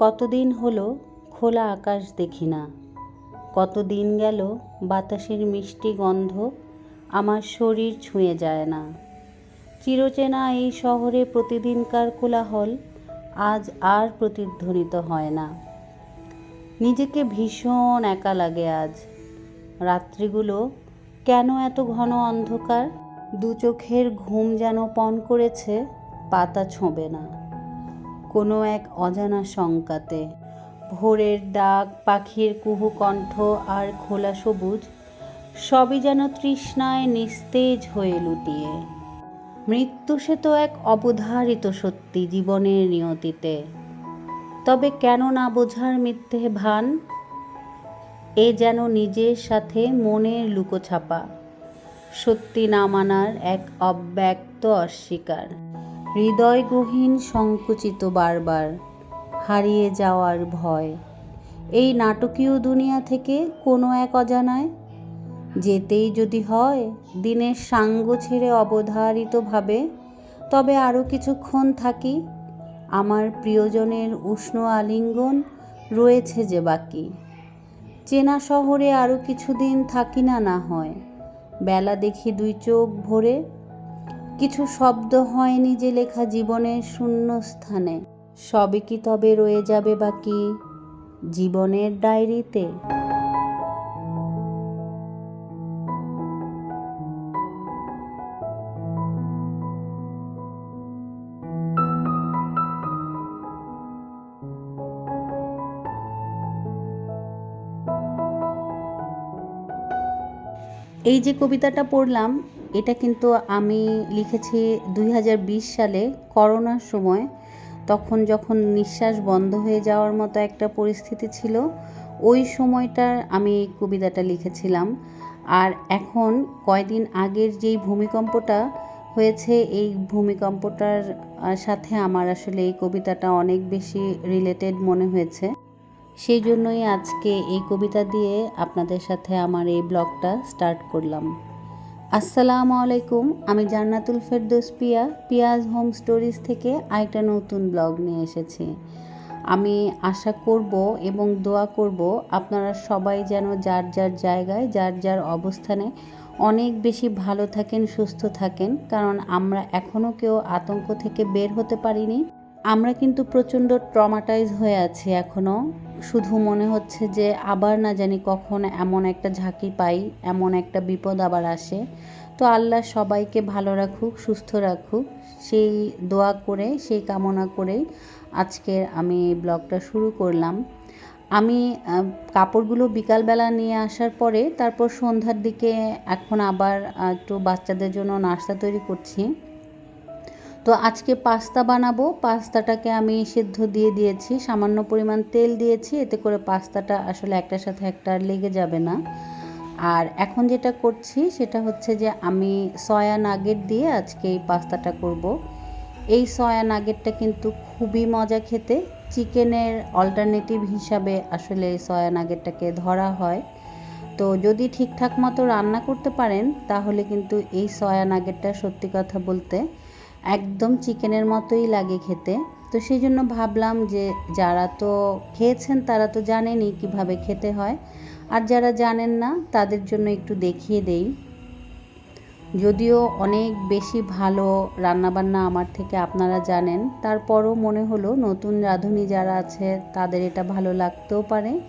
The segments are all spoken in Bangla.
কতদিন হলো খোলা আকাশ দেখি না। কতদিন গেল বাতাসের মিষ্টি গন্ধ আমার শরীর ছুঁয়ে যায় না। চিরচেনা এই শহরে প্রতিদিনকার কোলাহল আজ আর প্রতিধ্বনিত হয় না। নিজেকে ভীষণ একা লাগে আজ। রাত্রিগুলো কেন এত ঘন অন্ধকার? দু চোখের ঘুম যেন পণ করেছে, পাতা ছোঁবে না। কোনো এক অজানা শঙ্কাতে। ভোরের ডাক পাখির কুহু কণ্ঠ আর খোলা সবুজ, সবই যেন তৃষ্ণায় নিস্তেজ হয়ে লুটিয়ে। মৃত্যু সে তো এক অবধারিত সত্যি জীবনের নিয়তিতে। তবে কেন না বোঝার মিথ্যে ভান? এ যেন নিজের সাথে মনের লুকোছাপা। সত্যি না মানার এক অব্যক্ত অস্বীকার। হৃদয়গহীন সংকুচিত বারবার হারিয়ে যাওয়ার ভয়। এই নাটকীয় দুনিয়া থেকে কোনো এক অজানায় যেতেই যদি হয়, দিনের সাঙ্গ ছেড়ে অবধারিতভাবে, তবে আরও কিছুক্ষণ থাকি আমার প্রিয়জনের উষ্ণ আলিঙ্গন রয়েছে যে বাকি। চেনা শহরে আরও কিছুদিন থাকি না না হয়। বেলা দেখি দুই চোখ ভরে কিছু শব্দ হয়নি যে লেখা জীবনের শূন্য স্থানে সবে কি তবে রয়ে যাবে বাকি জীবনের ডায়েরিতে? এই যে কবিতাটা পড়লাম এটা কিন্তু আমি লিখেছি দুই হাজার বিশ সালে করোনার সময়। তখন যখন নিঃশ্বাস বন্ধ হয়ে যাওয়ার মতো একটা পরিস্থিতি ছিল, ওই সময়টার আমি এই কবিতাটা লিখেছিলাম। আর এখন কয়দিন আগের যেই ভূমিকম্পটা হয়েছে, এই ভূমিকম্পটার সাথে আমার আসলে এই কবিতাটা অনেক বেশি রিলেটেড মনে হয়েছে। সেই জন্যই আজকে এই কবিতা দিয়ে আপনাদের সাথে আমার এই ব্লগটা স্টার্ট করলাম। আসসালামু আলাইকুম, আমি জান্নাতুল ফেরদৌস পিয়া, পিয়াজ হোম স্টোরিজ থেকে আরেকটা নতুন ব্লগ নিয়ে এসেছি। আমি আশা করব এবং দোয়া করব আপনারা সবাই যেন যার যার জায়গায়, যার যার অবস্থানে অনেক বেশি ভালো থাকেন, সুস্থ থাকেন, কারণ আমরা এখনও কেউ আতঙ্ক থেকে বের হতে পারিনি। আমরা কিন্তু প্রচণ্ড ট্রমাটাইজ হয়ে আছি এখনও শুধু মনে হচ্ছে যে আবার না জানি কখন এমন একটা ঝাঁকি পাই, এমন একটা বিপদ আবার আসে। তো আল্লাহ সবাইকে ভালো রাখুক, সুস্থ রাখুক। সেই দোয়া করে, সেই কামনা করেই আজকের আমি ব্লগটা শুরু করলাম। আমি কাপড়গুলো বিকালবেলা নিয়ে আসার পরে তারপর সন্ধ্যার দিকে এখন আবার একটু বাচ্চাদের জন্য নাস্তা তৈরি করছি। তো আজকে পাস্তা বানাবো। পাস্তাটাকে আমি সেদ্ধ দিয়ে দিয়েছি, সামান্য পরিমাণ তেল দিয়েছি, এতে করে পাস্তাটা আসলে একটার সাথে একটা লেগে যাবে না। আর এখন যেটা করছি, সেটা হচ্ছে যে আমি সয়া নাগেট দিয়ে আজকে এই পাস্তাটা করব। এই সয়া নাগেটটা কিন্তু খুবই মজা খেতে। চিকেনের অল্টারনেটিভ হিসাবে আসলে সয়া নাগেটটাকে ধরা হয়। তো যদি ঠিকঠাক মতো রান্না করতে পারেন, তাহলে কিন্তু এই সয়া নাগেটটা সত্যি কথা বলতে একদম চিকেনের মতোই লাগে খেতে। তো সেই জন্য ভাবলাম যে যারা তো খেয়েছেন তারা তো জানেনই কীভাবে খেতে হয়। আর যারা জানেন না, তাদের জন্য একটু দেখিয়ে দেই। যদিও অনেক বেশি ভালো রান্নাবান্না আমার থেকে আপনারা জানেন, তারপরও মনে হলো নতুন রাঁধুনি যারা আছে তাদের এটা ভালো লাগতেও পারে।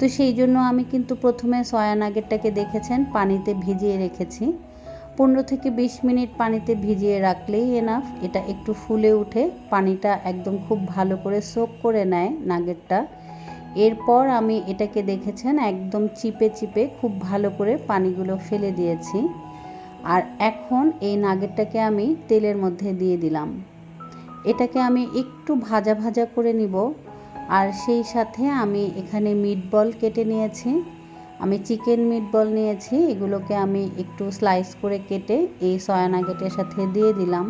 তো সেই জন্য আমি কিন্তু প্রথমে সয়া নাগেরটাকে দেখেছেন, পানিতে ভিজিয়ে রেখেছি। পনেরো থেকে বিশ মিনিট পানিতে ভিজিয়ে রাখলেই এনাফ এটা একটু ফুলে উঠে, পানিটা একদম খুব ভালো করে সোক করে নেয় নাগেরটা এরপর আমি এটাকে দেখেছেন, একদম চিপে চিপে খুব ভালো করে পানিগুলো ফেলে দিয়েছি। আর এখন এই নাগেরটাকে আমি তেলের মধ্যে দিয়ে দিলাম। এটাকে আমি একটু ভাজা ভাজা করে নিব। আর সেই সাথে আমি এখানে মিট বল কেটে নিয়েছি। আমি চিকেন মিটবল নিয়েছি, এগুলোকে আমি একটু স্লাইস করে কেটে এই সয়া নাগেটের সাথে দিয়ে দিলাম।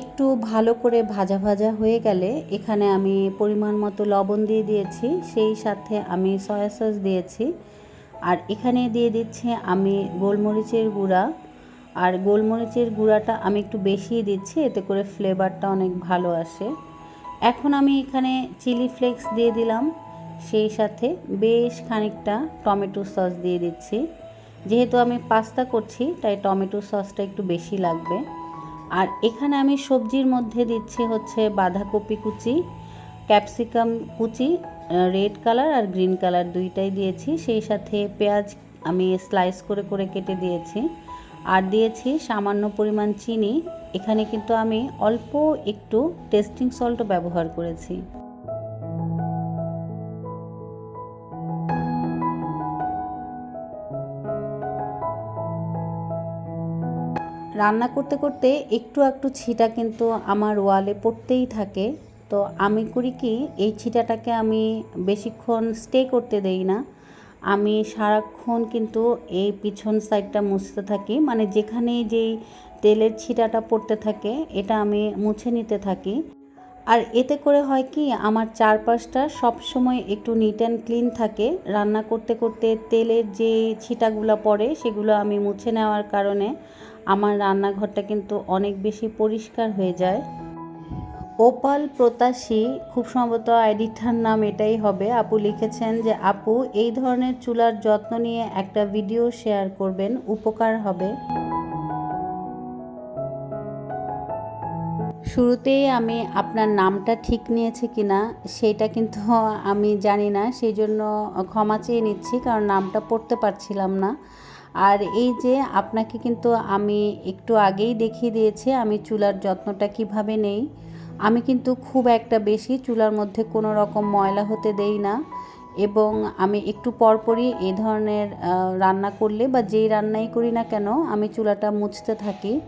একটু ভালো করে ভাজা ভাজা হয়ে গেলে এখানে আমি পরিমাণ মতো লবণ দিয়ে দিয়েছি, সেই সাথে আমি সয়া সস দিয়েছি। আর এখানে দিয়ে দিচ্ছি আমি গোলমরিচের গুঁড়া। আর গোলমরিচের গুঁড়াটা আমি একটু বেশিই দিচ্ছি, এতে করে ফ্লেভারটা অনেক ভালো আসে। এখন আমি এখানে চিলি ফ্লেক্স দিয়ে দিলাম, সেই সাথে বেশ খানিকটা টমেটো সস দিয়ে দিচ্ছি। যেহেতু আমি পাস্তা করছি, তাই টমেটো সসটা একটু বেশি লাগবে। আর এখানে আমি সবজির মধ্যে দিচ্ছি হচ্ছে বাঁধাকপি কুচি, ক্যাপসিকাম কুচি রেড কালার আর গ্রিন কালার দুইটাই দিয়েছি। সেই সাথে পেঁয়াজ আমি স্লাইস করে করে কেটে দিয়েছি। আর দিয়েছি সামান্য পরিমাণ চিনি। এখানে কিন্তু আমি অল্প একটু টেস্টিং সল্টও ব্যবহার করেছি। রান্না করতে করতে একটু একটু ছিটা কিন্তু আমার ওয়ালে পড়তেই থাকে। তো আমি করি কি, এই ছিটাটাকে আমি বেশিক্ষণ স্টে করতে দেই না। আমি সারাক্ষণ কিন্তু এই পিছন সাইডটা মুছতে থাকি। মানে যেখানে যেই তেলের ছিটাটা পড়তে থাকে, এটা আমি মুছে নিতে থাকি। আর এতে করে হয় কি, আমার চারপাশটা সবসময় একটু নিট অ্যান্ড ক্লিন থাকে। রান্না করতে করতে তেলের যে ছিটাগুলো পড়ে, সেগুলো আমি মুছে নেওয়ার কারণে আমার রান্নাঘরটা কিন্তু অনেক বেশি পরিষ্কার হয়ে যায়। ওপাল প্রত্যাশী খুব সম্ভবত আইডিটার নাম এটাই হবে, আপু লিখেছেন যে, আপু, এই ধরনের চুলার যত্ন নিয়ে একটা ভিডিও শেয়ার করবেন, উপকার হবে। শুরুতেই আমি আপনার নামটা ঠিক নিয়েছি কিনা, সেটা কিন্তু আমি জানি না, সেই জন্য ক্ষমা চেয়ে নিচ্ছি, কারণ নামটা পড়তে পারছিলাম না। আর এই যে, আপনাকে কিন্তু আমি একটু আগেই দেখিয়ে দিয়েছি, আমি চুলার যত্নটা কীভাবে নেই। আমি কিন্তু খুব একটা বেশি চুলার মধ্যে কোনো রকম ময়লা হতে দেই না এবং আমি একটু পরপরই এই ধরনের রান্না করলে বা যেই রান্নাই করি না কেন আমি চুলাটা মুছতে থাকি।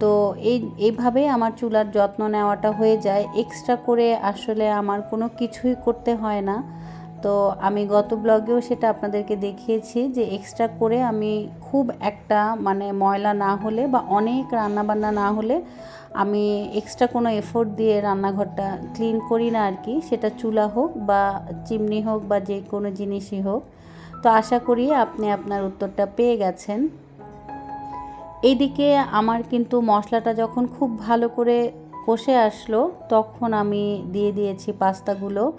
তো এই এইভাবে আমার চুলার যত্ন নেওয়াটা হয়ে যায়। এক্সট্রা করে আসলে আমার কোনো কিছুই করতে হয় না। তো আমি গত ব্লগেও সেটা আপনাদেরকে দেখিয়েছি যে এক্সট্রা করে আমি খুব একটা মানে ময়লা না হলে বা অনেক রান্নাবান্না না হলে আমি এক্সট্রা কোনো এফোর্ট দিয়ে রান্নাঘরটা ক্লিন করি না আর কি। সেটা চুলা হোক বা চিমনি হোক বা যে কোনো জিনিসই হোক। তো আশা করি আপনি আপনার উত্তরটা পেয়ে গেছেন। এইদিকে আমার কিন্তু মশলাটা যখন খুব ভালো করে কষে আসলো, তখন আমি দিয়ে দিয়েছি পাস্তাগুলো।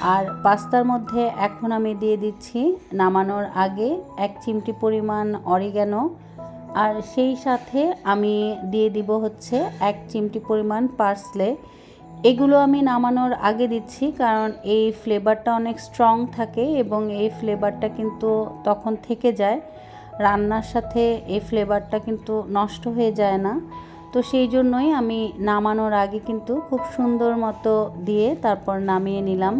আর পাস্তার মধ্যে এখন আমি দিয়ে দিচ্ছি নামানোর আগে এক চিমটি পরিমাণ অরিগ্যানো আর সেই সাথে আমি দিয়ে দিব হচ্ছে এক চিমটি পরিমাণ পার্সলে। এগুলো আমি নামানোর আগে দিচ্ছি কারণ এই ফ্লেভারটা অনেক স্ট্রং থাকে এবং এই ফ্লেভারটা কিন্তু তখন থেকে যায়। রান্নার সাথে এই ফ্লেভারটা কিন্তু নষ্ট হয়ে যায় না। তো সেই জন্যই আমি নামানোর আগে কিন্তু খুব সুন্দর মতো দিয়ে তারপর নামিয়ে নিলাম।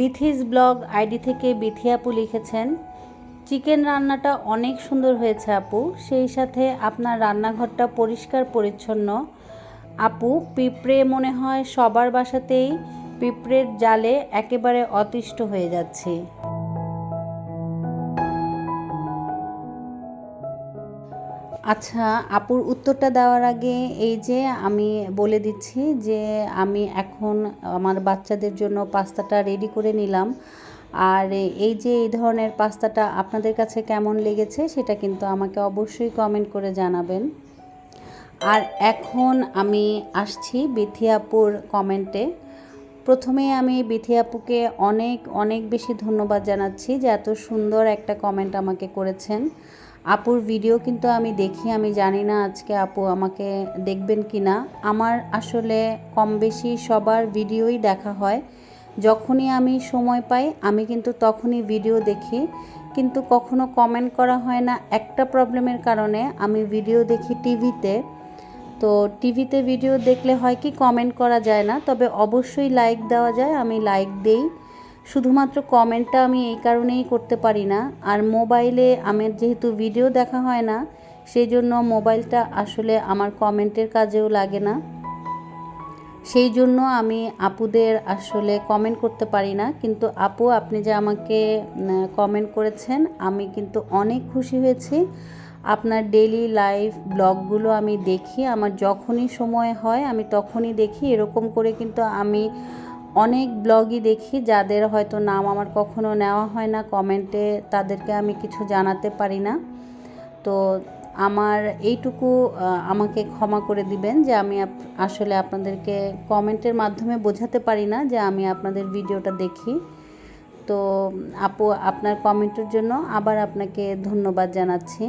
বিথিস ব্লগ আইডি থেকে বিথি আপু লিখেছেন, চিকেন রান্নাটা অনেক সুন্দর হয়েছে আপু। সেই সাথে আপনার রান্নাঘরটা পরিষ্কার পরিচ্ছন্ন। আপু, পিঁপড়ে মনে হয় সবার বাসাতেই পিঁপড়ের জালে একেবারে অতিষ্ঠ হয়ে যাচ্ছে। আচ্ছা আপুর উত্তরটা দেওয়ার আগে এই যে আমি বলে দিচ্ছি যে আমি এখন আমার বাচ্চাদের জন্য পাস্তাটা রেডি করে নিলাম। আর এই যে এই ধরনের পাস্তাটা আপনাদের কাছে কেমন লেগেছে সেটা কিন্তু আমাকে অবশ্যই কমেন্ট করে জানাবেন। আর এখন আমি আসছি বিথিয়াপুর কমেন্টে প্রথমে আমি বিথিয়াপুকে অনেক অনেক বেশি ধন্যবাদ জানাচ্ছি যে এত সুন্দর একটা কমেন্ট আমাকে করেছেন। আপুর ভিডিও কিন্তু আমি দেখি, আমি জানি না আজকে আপু আমাকে দেখবেন কি না। আমার আসলে কম বেশি সবার ভিডিওই দেখা হয়। যখনই আমি সময় পাই, আমি কিন্তু তখনই ভিডিও দেখি। কিন্তু কখনো কমেন্ট করা হয় না। একটা প্রবলেমের কারণে আমি ভিডিও দেখি টিভিতে তো টিভিতে ভিডিও দেখলে হয় কি কমেন্ট করা যায় না। তবে অবশ্যই লাইক দেওয়া যায়, আমি লাইক দেই। শুধুমাত্র কমেন্টটা আমি এই কারণেই করতে পারি না। আর মোবাইলে আমার যেহেতু ভিডিও দেখা হয় না, সেই জন্য মোবাইলটা আসলে আমার কমেন্টের কাজেও লাগে না। সেই জন্য আমি আপুদের আসলে কমেন্ট করতে পারি না। কিন্তু আপু, আপনি যে আমাকে কমেন্ট করেছেন, আমি কিন্তু অনেক খুশি হয়েছি। আপনার ডেলি লাইফ ব্লগগুলো আমি দেখি। আমার যখনই সময় হয়, আমি তখনই দেখি। এরকম করে কিন্তু আমি অনেক ব্লগই দেখি যাদের হয়তো নাম আমার কখনো নেওয়া হয় না, কমেন্টে তাদেরকে আমি কিছু জানাতে পারি না। তো আমার এইটুকু আমাকে ক্ষমা করে দিবেন যে আমি আসলে আপনাদেরকে কমেন্টের মাধ্যমে বোঝাতে পারি না যে আমি আপনাদের ভিডিওটা দেখি। তো আপু, আপনার কমেন্টের জন্য আবার আপনাকে ধন্যবাদ জানাচ্ছি।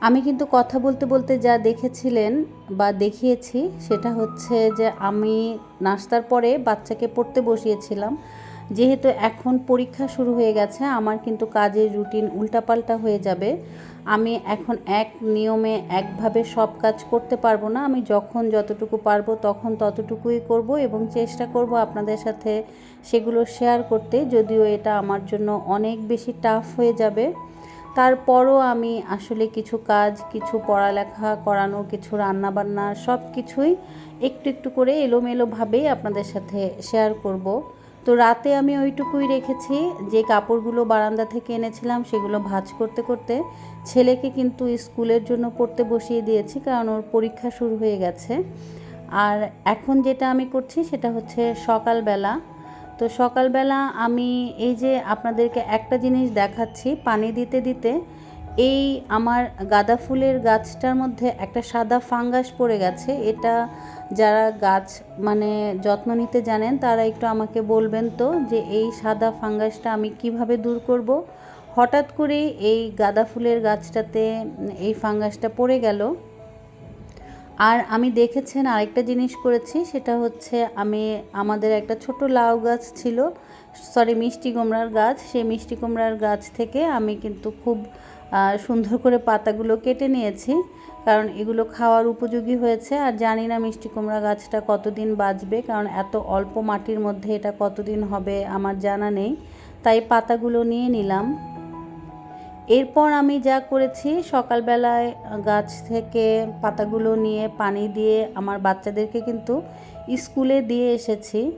আমি কিন্তু কথা বলতে বলতে যা দেখেছিলেন বা দেখিয়েছি সেটা হচ্ছে যে আমি নাস্তার পরে বাচ্চাকে পড়তে বসিয়েছিলাম। যেহেতু এখন পরীক্ষা শুরু হয়ে গেছে, আমার কিন্তু কাজের রুটিন উল্টাপাল্টা হয়ে যাবে। আমি এখন এক নিয়মে একভাবে সব কাজ করতে পারব না। আমি যখন যতটুকু পারব তখন ততটুকুই করব এবং চেষ্টা করব আপনাদের সাথে সেগুলো শেয়ার করতে। যদিও এটা আমার জন্য অনেক বেশি টাফ হয়ে যাবে। তারপরও আমি আসলে কিছু কাজ, কিছু পড়ালেখা করানো, কিছু রান্নাবান্না সব কিছুই একটু একটু করে এলোমেলোভাবেই আপনাদের সাথে শেয়ার করব। তো রাতে আমি ওইটুকুই রেখেছি, যে কাপড়গুলো বারান্দা থেকে এনেছিলাম সেগুলো ভাজ করতে করতে ছেলেকে কিন্তু স্কুলের জন্য পড়তে বসিয়ে দিয়েছি কারণ ওর পরীক্ষা শুরু হয়ে গেছে। আর এখন যেটা আমি করছি সেটা হচ্ছে সকালবেলা তো সকালবেলা আমি এই যে আপনাদেরকে একটা জিনিস দেখাচ্ছি পানি দিতে দিতে, এই আমার গাঁদা ফুলের গাছটার মধ্যে একটা সাদা ফাঙ্গাস পড়ে গেছে। এটা যারা গাছ মানে যত্ন নিতে জানেন, তারা একটু আমাকে বলবেন তো যে এই সাদা ফাঙ্গাসটা আমি কীভাবে দূর করব। হঠাৎ করে এই গাঁদা ফুলের গাছটাতে এই ফাঙ্গাসটা পড়ে গেল। আর আমি দেখেছেন আরেকটা জিনিস করেছি, সেটা হচ্ছে আমি, আমাদের একটা ছোট লাউ গাছ ছিল সরি মিষ্টি কুমড়ার গাছ, সেই মিষ্টি কুমড়ার গাছ থেকে আমি কিন্তু খুব সুন্দর করে পাতাগুলো কেটে নিয়েছি, কারণ এগুলো খাওয়ার উপযোগী হয়েছে, আর জানি না মিষ্টি কুমড়া গাছটা কতদিন বাঁচবে, কারণ এত অল্প মাটির মধ্যে এটা কতদিন হবে আমার জানা নেই, তাই পাতাগুলো নিয়ে নিলাম। এরপর আমি যা করেছি, সকালবেলায় গাছ থেকে পাতাগুলো নিয়ে পানি দিয়ে আমার বাচ্চাদেরকে কিন্তু স্কুলে দিয়ে এসেছি।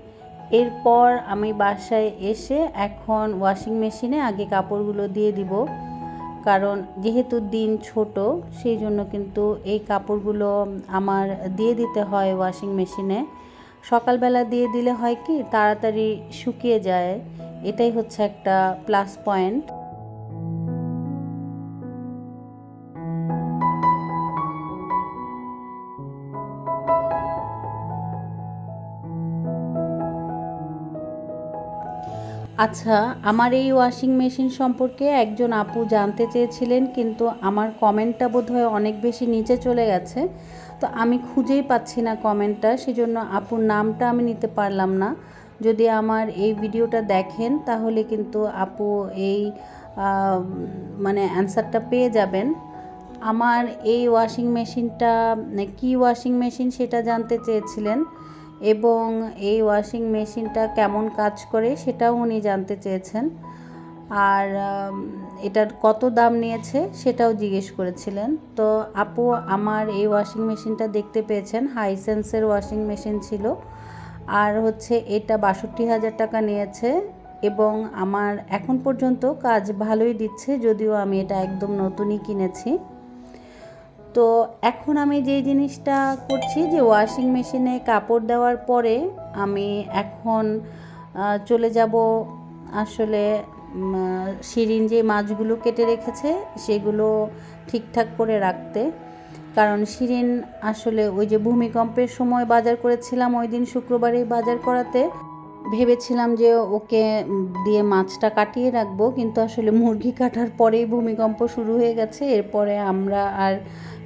এরপর আমি বাসায় এসে এখন ওয়াশিং মেশিনে আগে কাপড়গুলো দিয়ে দিব। কারণ যেহেতু দিন ছোট, সেই জন্য কিন্তু এই কাপড়গুলো আমার দিয়ে দিতে হয় ওয়াশিং মেশিনে। সকালবেলা দিয়ে দিলে হয় কি, তাড়াতাড়ি শুকিয়ে যায়। এটাই হচ্ছে একটা প্লাস পয়েন্ট। আচ্ছা আমার এই ওয়াশিং মেশিন সম্পর্কে একজন আপু জানতে চেয়েছিলেন, কিন্তু আমার কমেন্টটা বোধহয় অনেক বেশি নিচে চলে গেছে। তো আমি খুঁজেই পাচ্ছি না কমেন্টটা সেজন্য আপুর নামটা আমি নিতে পারলাম না। যদি আমার এই ভিডিওটা দেখেন, তাহলে কিন্তু আপু এই মানে অ্যান্সারটা পেয়ে যাবেন। আমার এই ওয়াশিং মেশিনটা কি ওয়াশিং মেশিন সেটা জানতে চেয়েছিলেন এবং এই ওয়াশিং মেশিনটা কেমন কাজ করে সেটাও উনি জানতে চেয়েছেন। আর এটার কত দাম নিয়েছে সেটাও জিজ্ঞেস করেছিলেন। তো আপু, আমার এই ওয়াশিং মেশিনটা দেখতে পেয়েছেন হাইসেন্সের ওয়াশিং মেশিন ছিল। আর হচ্ছে এটা বাষট্টি হাজার টাকা নিয়েছে এবং আমার এখন পর্যন্ত কাজ ভালোই দিচ্ছে, যদিও আমি এটা একদম নতুনই কিনেছি। তো এখন আমি যে জিনিসটা করছি যে ওয়াশিং মেশিনে কাপড় দেওয়ার পরে আমি এখন চলে যাব আসলে শিরিন যে মাছগুলো কেটে রেখেছে সেগুলো ঠিকঠাক করে রাখতে। কারণ শিরিন আসলে ওই যে ভূমিকম্পের সময় বাজার করেছিলাম ওই দিন শুক্রবারেই বাজার করাতে। ভেবেছিলাম যে ওকে দিয়ে মাছটা কাটিয়ে রাখব, কিন্তু আসলে মুরগি কাটার পরেই ভূমিকম্প শুরু হয়ে গেছে। এরপরে আমরা আর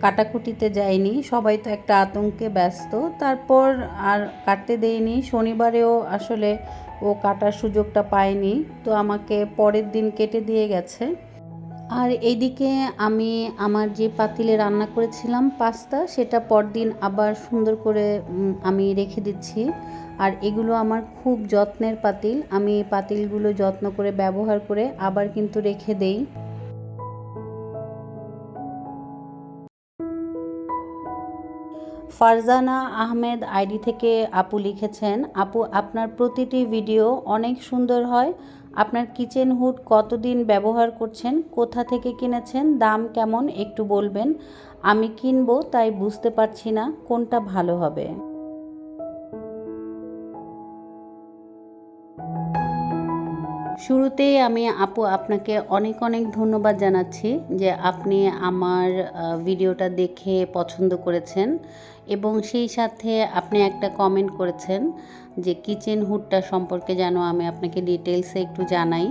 কাটাকুটিতে যাইনি। সবাই তো একটা আতঙ্কে ব্যস্ত। তারপর আর কাটতে দেয়নি শনিবারেও আসলে ও কাটার সুযোগটা পায়নি। তো আমাকে পরের দিন কেটে দিয়ে গেছে। আর এইদিকে আমি আমার যে পাতিলে রান্না করেছিলাম পাস্তা, সেটা পরদিন আবার সুন্দর করে আমি রেখে দিচ্ছি। আর এগুলো আমার খুব যত্নের পাতিল। আমি পাতিলগুলো যত্ন করে, ব্যবহার করে আবার কিন্তু রেখে দেই। ফারজানা আহমেদ আইডি থেকে আপু লিখেছেন, আপু, আপনার প্রতিটি ভিডিও অনেক সুন্দর হয়। আপনার কিচেন হুড কতদিন ব্যবহার করছেন, কোথা থেকে কিনেছেন, দাম কেমন একটু বলবেন। আমি কিনবো, তাই বুঝতে পারছি না কোনটা ভালো হবে। শুরুতেই আমি আপু আপনাকে অনেক অনেক ধন্যবাদ জানাচ্ছি যে আপনি আমার ভিডিওটা দেখে পছন্দ করেছেন এবং সেই সাথে আপনি একটা কমেন্ট করেছেন যে কিচেন হুডটা সম্পর্কে যেন আমি আপনাকে ডিটেলসে একটু জানাই।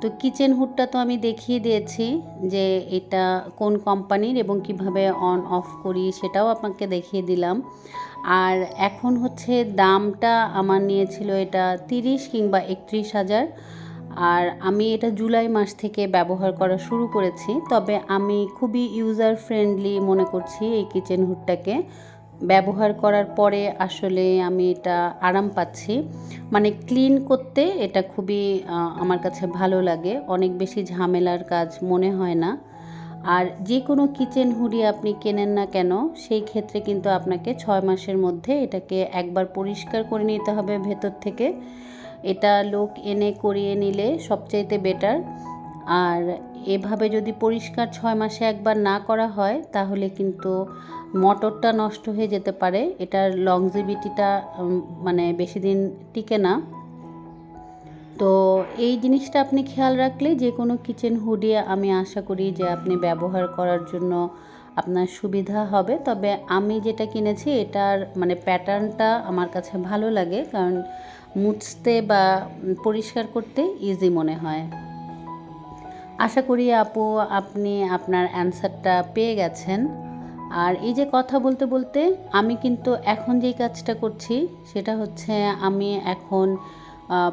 তো কিচেন হুডটা তো আমি দেখিয়ে দিয়েছি যে এটা কোন কোম্পানির এবং কীভাবে অন অফ করি সেটাও আপনাকে দেখিয়ে দিলাম। আর এখন হচ্ছে দামটা আমার নিয়েছিল এটা তিরিশ কিংবা একত্রিশ হাজার। আর আমি এটা জুলাই মাস থেকে ব্যবহার করা শুরু করেছি, তবে আমি খুবই ইউজার ফ্রেন্ডলি মনে করছি এই কিচেন হুডটাকে ব্যবহার করার পরে আসলে আমি এটা আরাম পাচ্ছি। মানে ক্লিন করতে এটা খুবই আমার কাছে ভালো লাগে। অনেক বেশি ঝামেলার কাজ মনে হয় না। আর যে কোনো কিচেন হুডি আপনি কেনেন না কেন, সেই ক্ষেত্রে কিন্তু আপনাকে ছয় মাসের মধ্যে এটাকে একবার পরিষ্কার করে নিতে হবে ভেতর থেকে। এটা লোক এনে করিয়ে নিলে সবচাইতে বেটার। আর এভাবে যদি পরিষ্কার ছয় মাসে একবার না করা হয়, তাহলে কিন্তু মোটরটা নষ্ট হয়ে যেতে পারে। এটার লংজিভিটিটা মানে বেশি দিন টিকে না। তো এই জিনিসটা আপনি খেয়াল রাখলে যে কোনো কিচেন হুডি আমি আশা করি যে আপনি ব্যবহার করার জন্য আপনার সুবিধা হবে। তবে আমি যেটা কিনেছি, এটার মানে প্যাটার্নটা আমার কাছে ভালো লাগে। কারণ মুছতে বা পরিষ্কার করতে ইজি মনে হয়। আশা করি আপু, আপনি আপনার অ্যান্সারটা পেয়ে গেছেন। আর এই যে কথা বলতে বলতে আমি কিন্তু এখন যেই কাজটা করছি, সেটা হচ্ছে আমি এখন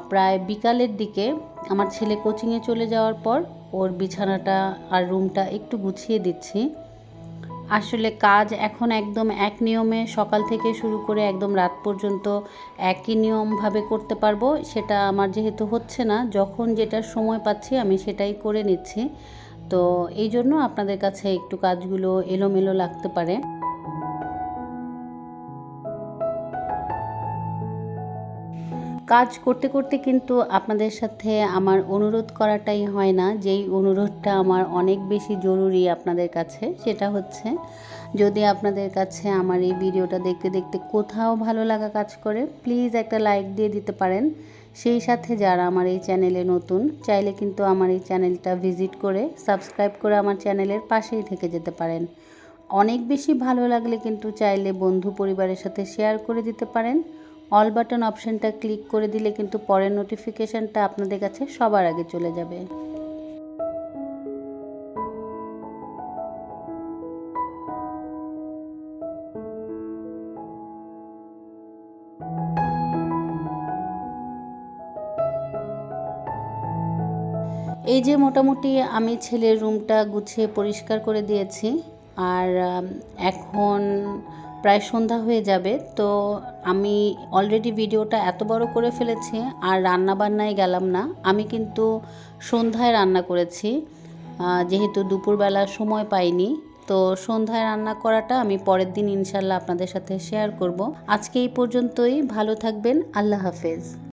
প্রায় বিকালের দিকে আমার ছেলে কোচিংয়ে চলে যাওয়ার পর ওর বিছানাটা আর রুমটা একটু গুছিয়ে দিচ্ছি। আসলে কাজ এখন একদম এক নিয়মে সকাল থেকে শুরু করে একদম রাত পর্যন্ত একই নিয়মভাবে করতে পারব, সেটা আমার যেহেতু হচ্ছে না, যখন যেটা সময় পাচ্ছি আমি সেটাই করে নিচ্ছি। তো এই জন্য আপনাদের কাছে একটু কাজগুলো এলোমেলো লাগতে পারে। কাজ করতে করতে কিন্তু আপনাদের সাথে আমার অনুরোধ করাটাই হয় না। যেই অনুরোধটা আমার অনেক বেশি জরুরি আপনাদের কাছে, সেটা হচ্ছে যদি আপনাদের কাছে আমার এই ভিডিওটা দেখতে দেখতে কোথাও ভালো লাগা কাজ করে প্লিজ একটা লাইক দিয়ে দিতে পারেন। সেই সাথে যারা আমার এই চ্যানেলে নতুন, চাইলে কিন্তু আমার এই চ্যানেলটা ভিজিট করে সাবস্ক্রাইব করে আমার চ্যানেলের পাশেই থেকে যেতে পারেন। অনেক বেশি ভালো লাগলে কিন্তু চাইলে বন্ধু পরিবারের সাথে শেয়ার করে দিতে পারেন। অল বাটন অপশানটা ক্লিক করে দিলে কিন্তু পরের নোটিফিকেশানটা আপনাদের কাছে সবার আগে চলে যাবে। এই যে মোটামুটি আমি ছেলের রুমটা গুছিয়ে পরিষ্কার করে দিয়েছি, আর এখন প্রায় সন্ধ্যা হয়ে যাবে, তো আমি অলরেডি ভিডিওটা এত বড় করে ফেলেছি আর রান্না বান্নায় গেলাম না। আমি কিন্তু সন্ধ্যায় রান্না করেছি যেহেতু দুপুরবেলা সময় পাইনি, তো সন্ধ্যায় রান্না করাটা আমি পরের দিন ইনশাল্লাহ আপনাদের সাথে শেয়ার করব। আজকে এই পর্যন্তই, ভালো থাকবেন, আল্লাহ হাফেজ।